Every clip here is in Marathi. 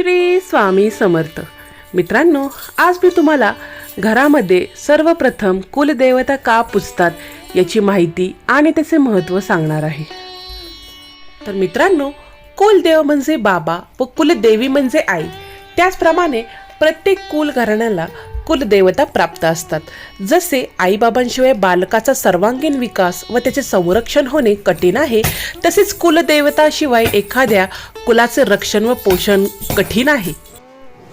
श्री स्वामी समर्थ. मित्रांनो आज मी तुम्हाला घरामध्ये सर्वप्रथम कुलदेवता का पुजतात याची माहिती आणि त्याचे महत्त्व सांगणार आहे. तर मित्रांनो कुलदेव म्हणजे बाबा व कुलदेवी म्हणजे आई. त्याचप्रमाणे प्रत्येक कुल घराण्याला कुलदेवता प्राप्त असतात. जसे आईबाबांशिवाय बालकाचा सर्वांगीण विकास व त्याचे संरक्षण होणे कठीण आहे तसेच कुलदेवताशिवाय एखाद्या कुलाचे रक्षण व पोषण कठीण आहे.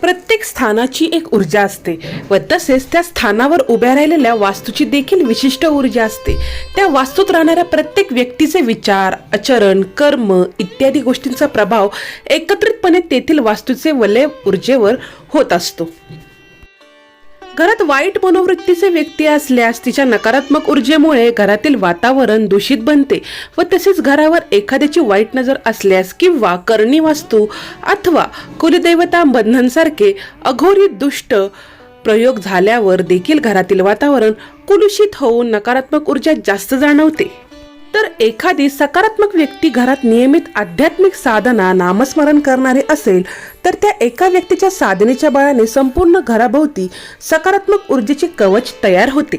प्रत्येक स्थानाची एक ऊर्जा असते व तसेच त्या स्थानावर उभ्या राहिलेल्या वास्तूची देखील विशिष्ट ऊर्जा असते. त्या वास्तूत राहणाऱ्या प्रत्येक व्यक्तीचे विचार आचरण कर्म इत्यादी गोष्टींचा प्रभाव एकत्रितपणे तेथील वास्तूचे वलय ऊर्जेवर होत असतो. घरात वाईट मनोवृत्तीचे व्यक्ती असल्यास तिच्या नकारात्मक ऊर्जेमुळे घरातील वातावरण दूषित बनते व तसेच घरावर एखाद्याची वाईट नजर असल्यास किंवा करणी वास्तू अथवा कुलदेवता बंधनसारखे अघोरी दुष्ट प्रयोग झाल्यावर देखील घरातील वातावरण कुलुषित होऊन नकारात्मक ऊर्जा जास्त जाणवते. तर एखादी सकारात्मक व्यक्ती घरात नियमित आध्यात्मिक साधना नामस्मरण करणारे असेल तर त्या एका व्यक्तीच्या साधनेच्या बळाने संपूर्ण घराभोवती सकारात्मक ऊर्जेचे कवच तयार होते.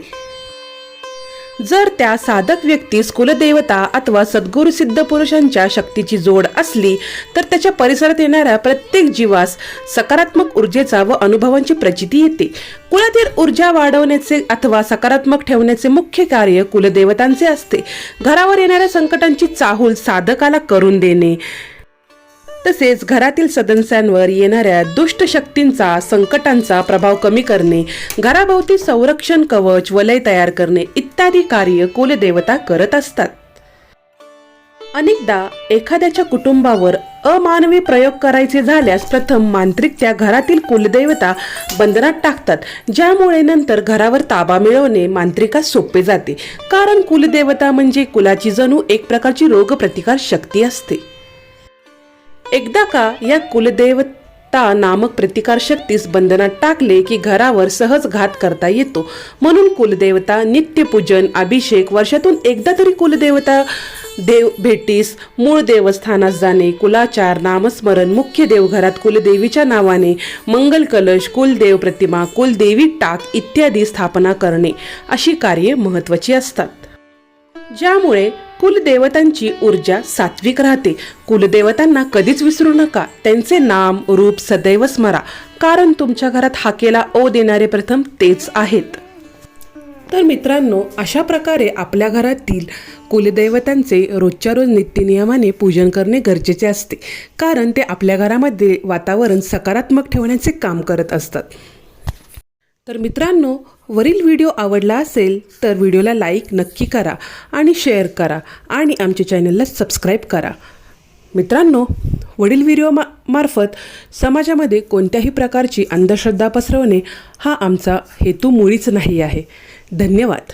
जर त्या साधक व्यक्तीस कुलदेवता अथवा सद्गुरु सिद्ध पुरुषांच्या शक्तीची जोड असली तर त्याच्या परिसरात येणाऱ्या प्रत्येक जीवास सकारात्मक ऊर्जेचा व अनुभवांची प्रचिती येते. कुलातील ऊर्जा वाढवण्याचे अथवा सकारात्मक ठेवण्याचे मुख्य कार्य कुलदेवतांचे असते. घरावर येणाऱ्या संकटांची चाहूल साधकाला करून देणे. तसेच घरातील सदस्यांवर येणाऱ्या दुष्ट शक्तींचा संकटांचा प्रभाव कमी करणे घराभोवती संरक्षण कवच वलय तयार करणे इत्यादी कार्य कुलदेवता करत असतात. अनेकदा एखाद्याच्या कुटुंबावर अमानवी प्रयोग करायचे झाल्यास प्रथम मांत्रिक त्या घरातील कुलदेवता बंधनात टाकतात ज्यामुळे नंतर घरावर ताबा मिळवणे मांत्रिकास सोपे जाते. कारण कुलदेवता म्हणजे कुलाची जणू एक प्रकारची रोगप्रतिकार शक्ती असते. एकदा का या कुलदेवता नामक प्रतिकार शक्तीस बंधनात टाकले की घरावर सहज घात करता येतो. म्हणून कुलदेवता नित्यपूजन अभिषेक वर्षातून एकदा तरी कुलदेवता देव भेटीस. मूळ देवस्थानास जाणे कुलाचार नामस्मरण मुख्य देवघरात कुलदेवीच्या नावाने मंगल कलश कुलदेव प्रतिमा कुलदेवी टाक इत्यादी स्थापना करणे. अशी कार्ये महत्वाची असतात. ज्यामुळे कुलदेवतांची ऊर्जा सात्विक राहते. कुलदेवतांना कधीच विसरू नका. त्यांचे नाम रूप सदैव स्मरा. कारण तुमच्या घरात हाकेला ओ देणारे प्रथम तेच आहेत. तर मित्रांनो अशा प्रकारे आपल्या घरातील कुलदैवतांचे रोजच्या रोज नित्यनियमाने पूजन करणे गरजेचे असते. कारण ते आपल्या घरामध्ये वातावरण सकारात्मक ठेवण्याचे काम करत असतात. तर मित्रांनो वरील व्हिडिओ आवडला असेल तर व्हिडिओला लाईक नक्की करा आणि शेअर करा आणि आमच्या चॅनलला सबस्क्राईब करा. मित्रांनो वडील व्हिडिओ मा मार्फत समाजामध्ये कोणत्याही प्रकारची अंधश्रद्धा पसरवणे हा आमचा हेतू मुळीच नाही आहे. धन्यवाद.